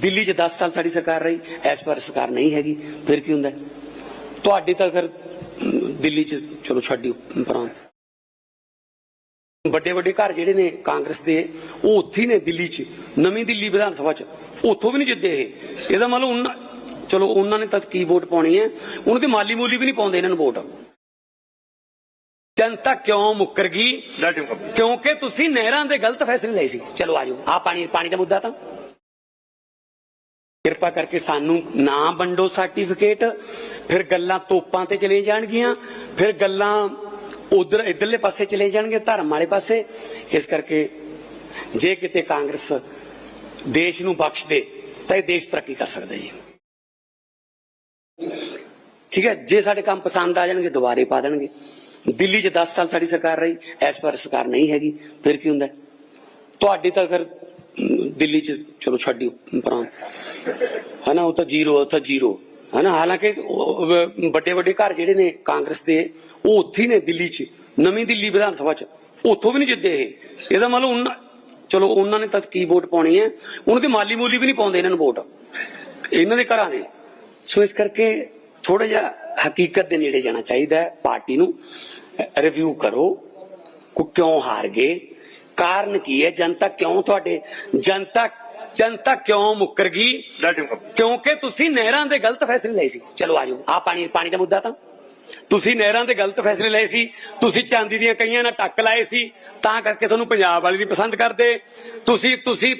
ਦਿੱਲੀ 'ਚ 10 ਸਾਲ ਸਾਡੀ ਸਰਕਾਰ ਰਹੀ ਇਸ ਵਾਰ ਸਰਕਾਰ ਨਹੀਂ ਹੈਗੀ ਫਿਰ ਕੀ ਹੁੰਦਾ? ਤੁਹਾਡੀ ਤਾਂ ਫਿਰ ਦਿੱਲੀ 'ਚ ਚਲੋ ਛੱਡਿਓ ਪਰਾਂ। ਵੱਡੇ ਵੱਡੇ ਘਰ ਜਿਹੜੇ ਨੇ ਕਾਂਗਰਸ ਦੇ ਉਹ ਉੱਥੇ ਨੇ ਦਿੱਲੀ 'ਚ ਨਵੀਂ ਦਿੱਲੀ ਵਿਧਾਨ ਸਭਾ 'ਚ। ਉੱਥੋਂ ਵੀ ਨਹੀਂ ਜਿੱਤੇ ਇਹ। ਇਹਦਾ ਮਤਲਬ ਉਹਨਾਂ ਚਲੋ ਉਹਨਾਂ ਨੇ ਤਾਂ ਕੀ ਵੋਟ ਪਾਉਣੀ ਹੈ? ਉਹਨਾਂ ਦੇ ਮਾਲੀ ਮੂਲੀ ਵੀ ਨਹੀਂ ਪਾਉਂਦੇ ਇਹਨਾਂ ਨੂੰ ਵੋਟ। ਜਨਤਾ ਕਿਉਂ ਮੁੱਕਰ ਗਈ. ਕਿਉਂਕਿ ਤੁਸੀਂ ਨਹਿਰਾਂ ਦੇ ਗਲਤ ਫੈਸਲੇ ਲਏ ਸੀ। ਚਲੋ ਆਜੋ ਆ ਪਾਣੀ ਪਾਣੀ ਦਾ ਮੁੱਦਾ ਤਾਂ। ਕਿਰਪਾ ਕਰਕੇ ਸਾਨੂੰ ਨਾ ਵੰਡੋ ਸਰਟੀਫਿਕੇਟ ਫਿਰ ਗੱਲਾਂ ਤੋਪਾਂ ਤੇ ਚਲੇ ਜਾਣਗੀਆਂ, ਫਿਰ ਗੱਲਾਂ ਉਧਰ ਇਧਰਲੇ ਪਾਸੇ ਚਲੇ ਜਾਣਗੇ, ਧਰਮ ਵਾਲੇ ਪਾਸੇ। ਇਸ ਕਰਕੇ ਜੇ ਕਿਤੇ ਕਾਂਗਰਸ ਦੇਸ਼ ਨੂੰ ਬਖਸ਼ ਦੇ ਤਾਂ ਇਹ ਦੇਸ਼ ਤਰੱਕੀ ਕਰ ਸਕਦਾ ਜੀ। ਠੀਕ ਹੈ, ਜੇ ਸਾਡੇ ਕੰਮ ਪਸੰਦ ਆ ਜਾਣਗੇ, ਦੁਬਾਰੇ ਪਾ ਦੇਣਗੇ। ਦਿੱਲੀ 'ਚ 10 ਸਾਲ ਸਾਡੀ ਸਰਕਾਰ ਰਹੀ, ਇਸ ਵਾਰ ਸਰਕਾਰ ਨਹੀਂ ਹੈਗੀ, ਫਿਰ ਕੀ ਹੁੰਦਾ? ਤੁਹਾਡੀ ਤਾਂ ਅਗਰ ਦਿੱਲੀ 'ਚ, ਚਲੋ ਛੱਡਿਓ ਪਰਾਂ। ਹਨਾ, ਉਹ ਤਾਂ ਜ਼ੀਰੋ, ਉਹ ਤਾਂ ਜ਼ੀਰੋ। ਹਨਾ, ਹਾਲਾਂਕਿ ਵੱਡੇ ਵੱਡੇ ਘਰ ਜਿਹੜੇ ਨੇ ਕਾਂਗਰਸ ਦੇ, ਉਹ ਉੱਥੇ ਨੇ ਦਿੱਲੀ 'ਚ, ਨਵੀਂ ਦਿੱਲੀ ਵਿਧਾਨ ਸਭਾ 'ਚ। ਉੱਥੋਂ ਵੀ ਨਹੀਂ ਜਿੱਤੇ ਇਹ। ਇਹਦਾ ਮਤਲਬ ਉਹਨਾਂ, ਚਲੋ ਉਹਨਾਂ ਨੇ ਤਾਂ ਕੀ ਵੋਟ ਪਾਉਣੀ ਹੈ? ਉਹਨਾਂ ਦੇ ਮਾਲੀ ਮੂਲੀ ਵੀ ਨਹੀਂ ਪਾਉਂਦੇ ਇਹਨਾਂ ਨੂੰ ਵੋਟ। ਇਹਨਾਂ ਦੇ ਘਰਾਂ ਨੇ। ਸੋ ਇਸ ਕਰਕੇ ਥੋੜਾ ਜਿਹਾ ਹਕੀਕਤ ਦੇ ਨੇੜੇ ਜਾਣਾ ਚਾਹੀਦਾ ਹੈ, ਪਾਰਟੀ ਨੂੰ। ਰਿਵਿਊ ਕਰੋ। ਕੋ, ਕਿਉਂ ਹਾਰ ਗਏ? ਕਾਰਨ ਕੀ ਹੈ? ਜਨਤਾ ਕਿਉਂ ਤੁਹਾਡੇ ਜਨਤਾ ਜਨਤਾ ਕਿਉਂ ਮੁੱਕਰ ਗਈ. ਕਿਉਂਕਿ ਤੁਸੀਂ ਨਹਿਰਾਂ ਦੇ ਗਲਤ ਫੈਸਲੇ ਲਏ ਸੀ। ਚਲੋ ਆਜੋ ਆ ਪਾਣੀ ਪਾਣੀ ਦਾ ਮੁੱਦਾ ਤਾਂ। ਤੁਸੀਂ ਨਹਿਰਾਂ ਦੇ ਗਲਤ ਫੈਸਲੇ ਲਏ ਸੀ, ਤੁਸੀਂ ਚਾਂਦੀ ਦੀਆਂ ਕਈਆਂ ਨਾਲ ਟੱਕ ਲਾਏ ਸੀ, ਤਾਂ ਕਰਕੇ ਤੁਹਾਨੂੰ ਪੰਜਾਬ ਵਾਲੇ ਨਹੀਂ ਪਸੰਦ ਕਰਦੇ। ਤੁਸੀਂ ਤੁਸੀਂ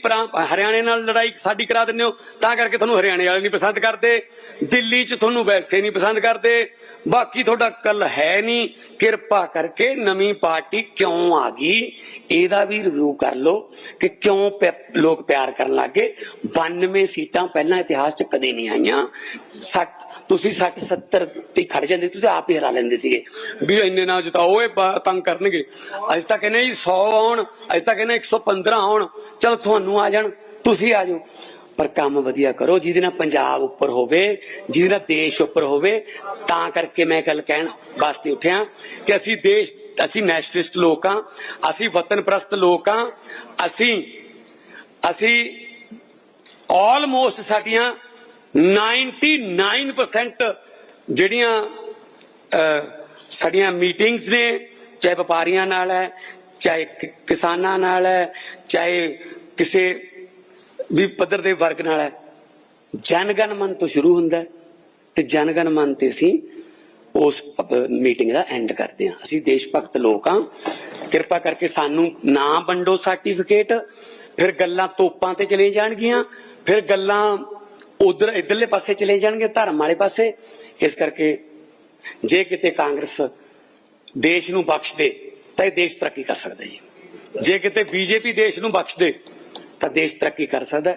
ਹਰਿਆਣੇ ਨਾਲ ਲੜਾਈ ਸਾਡੀ ਕਰਾ ਦਿੰਦੇ ਹੋ, ਤਾਂ ਕਰਕੇ ਤੁਹਾਨੂੰ ਹਰਿਆਣੇ ਵਾਲੇ ਨਹੀਂ ਪਸੰਦ ਕਰਦੇ। ਦਿੱਲੀ 'ਚ ਤੁਹਾਨੂੰ ਵੈਸੇ ਨਹੀਂ ਪਸੰਦ ਕਰਦੇ। ਬਾਕੀ ਤੁਹਾਡਾ ਕੱਲ ਹੈ ਨਹੀਂ, ਕਿਰਪਾ ਕਰਕੇ ਨਵੀਂ ਪਾਰਟੀ ਕਿਉਂ ਆ ਗਈ? ਇਹਦਾ ਵੀ ਰਿਵਿਊ ਕਰ ਲਓ ਕਿ ਕਿਉਂ ਲੋਕ ਪਿਆਰ ਕਰਨ ਲੱਗੇ 92 ਸੀਟਾਂ ਪਹਿਲਾਂ ਇਤਿਹਾਸ 'ਚ ਕਦੇ ਨਹੀਂ ਆਈਆਂ। ਤੁਸੀਂ 60 70 ਤੇ ਖੜ ਜਾਂਦੇ, ਤੁਸੀਂ ਆਪ ਹੀ ਹਰਾ ਲੈਂਦੇ ਸੀਗੇ। ਵੀ ਇੰਨੇ ਨਾ ਜਿਤਾਓ, ਇਹ ਤੰਗ ਕਰਨਗੇ। ਅੱਜ ਤੱਕ ਕਹਿੰਦੇ ਜੀ 100 ਆਉਣ ਅੱਜ ਤੱਕ ਕਹਿੰਦੇ 115 ਆਉਣ। ਚਲ ਤੁਹਾਨੂੰ ਆ ਜਾਣ, ਤੁਸੀਂ ਆ ਜਾਓ। ਪਰ ਕੰਮ ਵਧੀਆ ਕਰੋ, ਜਿਹਦੇ ਨਾਲ ਪੰਜਾਬ ਉੱਪਰ ਹੋਵੇ, ਜਿਹਦੇ ਨਾਲ ਦੇਸ਼ ਉੱਪਰ ਹੋਵੇ, ਤਾਂ ਕਰਕੇ ਮੈਂ ਗੱਲ ਕਹਿਣ ਵਾਸਤੇ ਉੱਠਿਆ ਕਿ ਅਸੀਂ ਦੇਸ਼, ਅਸੀਂ ਨੈਸ਼ਨਲਿਸਟ ਲੋਕ ਹਾਂ, ਅਸੀਂ ਵਤਨ ਪ੍ਰਸਤ ਲੋਕ ਹਾਂ, ਅਸੀਂ ਅਸੀਂ ਆਲਮੋਸਟ ਸਾਡੀਆਂ 99% ਜਿਹੜੀਆਂ ਸਾਡੀਆਂ ਮੀਟਿੰਗਸ ਨੇ, ਚਾਹੇ ਵਪਾਰੀਆਂ ਨਾਲ ਹੈ, ਚਾਹੇ ਕਿਸਾਨਾਂ ਨਾਲ ਹੈ, ਚਾਹੇ ਕਿਸੇ ਵੀ ਪੱਧਰ ਦੇ ਵਰਗ ਨਾਲ ਹੈ ਜਨਗਣ ਮਨ ਤੋਂ ਸ਼ੁਰੂ ਹੁੰਦਾ ਹੈ ਤੇ ਜਨਗਣ ਮਨ ਤੇ ਅਸੀਂ ਉਸ ਮੀਟਿੰਗ ਦਾ ਐਂਡ ਕਰਦੇ ਹਾਂ। ਅਸੀਂ ਦੇਸ਼ ਭਗਤ ਲੋਕ ਹਾਂ। ਕਿਰਪਾ ਕਰਕੇ ਸਾਨੂੰ ਨਾ ਵੰਡੋ ਸਰਟੀਫਿਕੇਟ ਫਿਰ ਗੱਲਾਂ ਤੋਪਾਂ ਤੇ ਚਲੇ ਜਾਣਗੀਆਂ, ਫਿਰ ਗੱਲਾਂ ਉਧਰ ਇਧਰਲੇ ਪਾਸੇ ਚਲੇ ਜਾਣਗੇ, ਧਰਮ ਵਾਲੇ ਪਾਸੇ। ਇਸ ਕਰਕੇ ਜੇ ਕਿਤੇ ਕਾਂਗਰਸ ਦੇਸ਼ ਨੂੰ ਬਖਸ਼ ਦੇ ਤਾਂ ਇਹ ਦੇਸ਼ ਤਰੱਕੀ ਕਰ ਸਕਦਾ ਜੀ। ਜੇ ਕਿਤੇ ਬੀਜੇਪੀ ਦੇਸ਼ ਨੂੰ ਬਖਸ਼ ਦੇ ਤਾਂ ਦੇਸ਼ ਤਰੱਕੀ ਕਰ ਸਕਦਾ।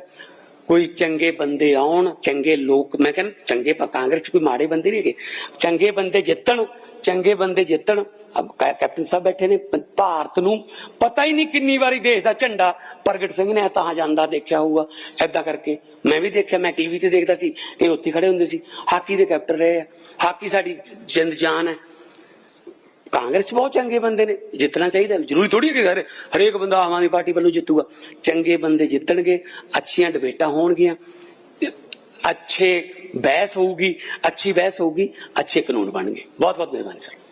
ਕੋਈ ਚੰਗੇ ਬੰਦੇ ਆਉਣ, ਚੰਗੇ ਲੋਕ, ਮੈਂ ਕਹਿੰਦਾ ਚੰਗੇ ਪ- ਕਾਂਗਰਸ ਚ ਕੋਈ ਮਾੜੇ ਬੰਦੇ ਨਹੀਂ ਹੈਗੇ। ਚੰਗੇ ਬੰਦੇ ਜਿੱਤਣ, ਚੰਗੇ ਬੰਦੇ ਜਿੱਤਣ ਕੈਪਟਨ ਸਾਹਿਬ ਬੈਠੇ ਨੇ ਭਾਰਤ ਨੂੰ ਪਤਾ ਹੀ ਨਹੀਂ ਕਿੰਨੀ ਵਾਰੀ ਦੇਸ਼ ਦਾ ਝੰਡਾ ਪ੍ਰਗਟ ਸਿੰਘ ਨੇ ਤਾਂ ਜਾਂਦਾ ਦੇਖਿਆ ਹੋਊਗਾ। ਐਦਾਂ ਕਰਕੇ ਮੈਂ ਵੀ ਦੇਖਿਆ, ਮੈਂ ਟੀਵੀ ਤੇ ਦੇਖਦਾ ਸੀ ਇਹ ਉੱਥੇ ਖੜੇ ਹੁੰਦੇ ਸੀ। ਹਾਕੀ ਦੇ ਕੈਪਟਨ ਰਹੇ ਆ। ਹਾਕੀ ਸਾਡੀ ਜਿੰਦ ਜਾਨ ਹੈ। ਕਾਂਗਰਸ ਚ ਬਹੁਤ ਚੰਗੇ ਬੰਦੇ ਨੇ, ਜਿੱਤਣਾ ਚਾਹੀਦਾ, ਜ਼ਰੂਰੀ ਥੋੜੀ ਹੈ ਕਿ ਹਰੇ- ਹਰੇਕ ਬੰਦਾ ਆਮ ਆਦਮੀ ਪਾਰਟੀ ਵੱਲੋਂ ਜਿੱਤੂਗਾ। ਚੰਗੇ ਬੰਦੇ ਜਿੱਤਣਗੇ, ਅੱਛੀਆਂ ਡਿਬੇਟਾਂ ਹੋਣਗੀਆਂ ਅੱਛੇ ਬਹਿਸ ਹੋਊਗੀ, ਅੱਛੀ ਬਹਿਸ ਹੋਊਗੀ, ਅੱਛੇ ਕਾਨੂੰਨ ਬਣਨਗੇ। ਬਹੁਤ ਬਹੁਤ ਮਿਹਰਬਾਨੀ, ਸਰ।